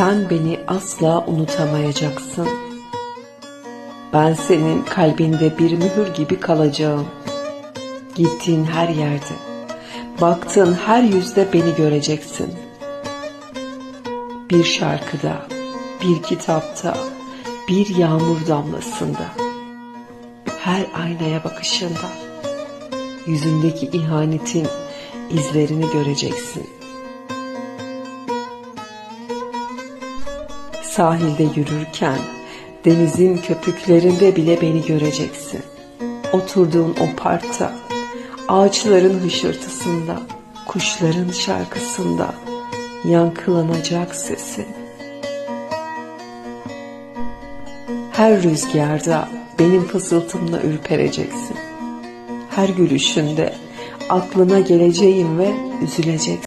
Sen beni asla unutamayacaksın. Ben senin kalbinde bir mühür gibi kalacağım. Gittiğin her yerde, baktığın her yüzde beni göreceksin. Bir şarkıda, bir kitapta, bir yağmur damlasında, her aynaya bakışında, yüzündeki ihanetin izlerini göreceksin. Sahilde yürürken, denizin köpüklerinde bile beni göreceksin. Oturduğun o parkta, ağaçların hışırtısında, kuşların şarkısında yankılanacak sesin. Her rüzgarda benim fısıltımla ürpereceksin. Her gülüşünde aklına geleceğim ve üzüleceksin.